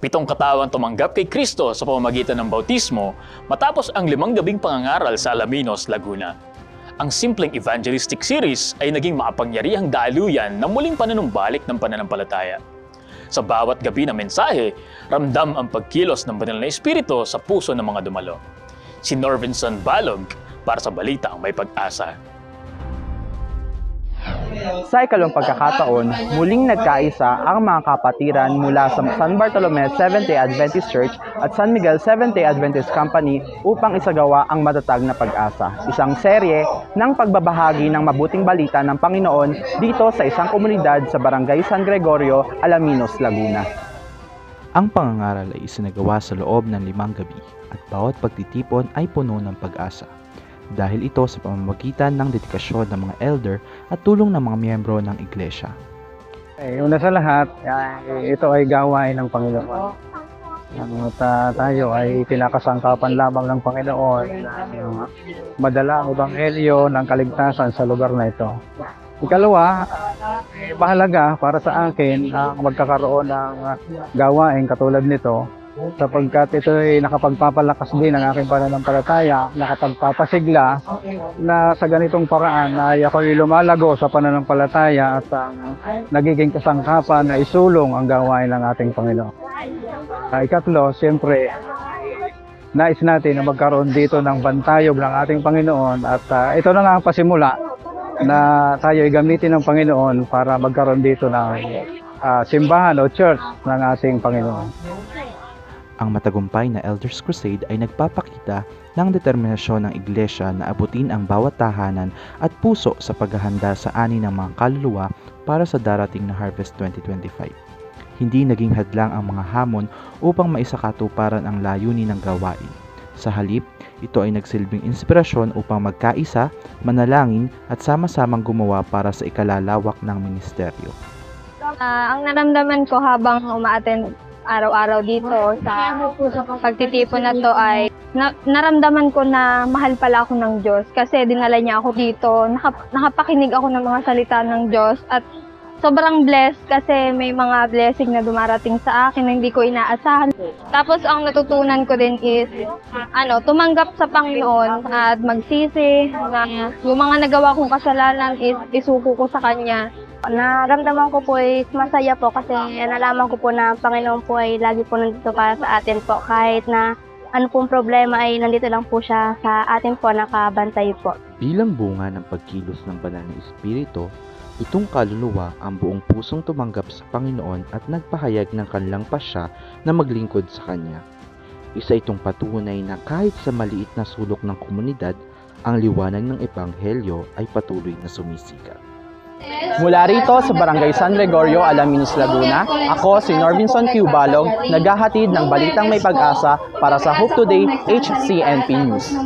Pitong katawang tumanggap kay Kristo sa pamamagitan ng bautismo matapos ang limang gabing pangangaral sa Alaminos, Laguna. Ang simpleng evangelistic series ay naging makapangyarihang daluyan ng muling panunumbalik ng pananampalataya. Sa bawat gabi na mensahe, ramdam ang pagkilos ng banal na espiritu sa puso ng mga dumalo. Si Norvinson Balog para sa Balita ang May Pag-asa. Sa ikalawang pagkakataon, muling nagkaisa ang mga kapatiran mula sa San Bartolome Seventh-day Adventist Church at San Miguel Seventh-day Adventist Company upang isagawa ang matatag na pag-asa. Isang serye ng pagbabahagi ng mabuting balita ng Panginoon dito sa isang komunidad sa Barangay San Gregorio, Alaminos, Laguna. Ang pangangaral ay isinagawa sa loob ng limang gabi at bawat pagtitipon ay puno ng pag-asa. Dahil ito sa pamamagitan ng dedikasyon ng mga elder at tulong ng mga miyembro ng iglesia. Eh, una sa lahat, ay, ito ay gawain ng Panginoon. At ah, tayo ay pinakasangkapan lamang ng Panginoon na madala ang Ebanghelyo ng kaligtasan sa lugar na ito. Ikalawa, eh, mahalaga para sa akin ang magkakaroon ng ah, gawain katulad nito sapagkat ito ay nakapagpapalakas din ng aking pananampalataya, nakapagpapasigla na sa ganitong paraan ay ako'y lumalago sa pananampalataya at ang nagiging kasangkapan na isulong ang gawain ng ating Panginoon. Uh, ikatlo, siyempre, nais natin na magkaroon dito ng bantayog ng ating Panginoon at ah, ito na nga ang pasimula na tayo ay gamitin ng Panginoon para magkaroon dito ng ah, simbahan o church ng ating Panginoon. Ang matagumpay na Elders Crusade ay nagpapakita ng determinasyon ng iglesia na abutin ang bawat tahanan at puso sa paghahanda sa ani ng mga kaluluwa para sa darating na Harvest 2025. Hindi naging hadlang ang mga hamon upang maisakatuparan ang layunin ng gawain. Sa halip, ito ay nagsilbing inspirasyon upang magkaisa, manalangin at sama-samang gumawa para sa ikalalawak ng ministeryo. Ah, ang naramdaman ko habang umaattend araw-araw dito sa pagtitipon na to ay na, naramdaman ko na mahal pala ako ng Diyos kasi dinala niya ako dito. Nakap, nakapakinig ako ng mga salita ng Diyos at sobrang blessed kasi may mga blessing na dumarating sa akin na hindi ko inaasahan. Tapos ang natutunan ko din is ano, tumanggap sa Panginoon at magsisi na yung mga nagawa kong kasalanan is isuko ko sa Kanya. Naramdaman ko po is masaya po kasi nalaman ko po na ang Panginoon po ay lagi po nandito para sa atin po. Kahit na ano pong problema ay nandito lang po siya sa atin po, nakabantay po. Bilang bunga ng pagkilos ng banal na espiritu, itong kaluluwa ang buong pusong tumanggap sa Panginoon at nagpahayag ng kanilang pasya na maglingkod sa Kanya. Isa itong patunay na kahit sa maliit na sulok ng komunidad, ang liwanag ng Ebanghelyo ay patuloy na sumisikat. Mula rito sa Barangay San Gregorio, Alaminos, Laguna, ako si Norvinson Q. Balog, naghahatid ng balitang may pag-asa para sa Hope Today HCNP News.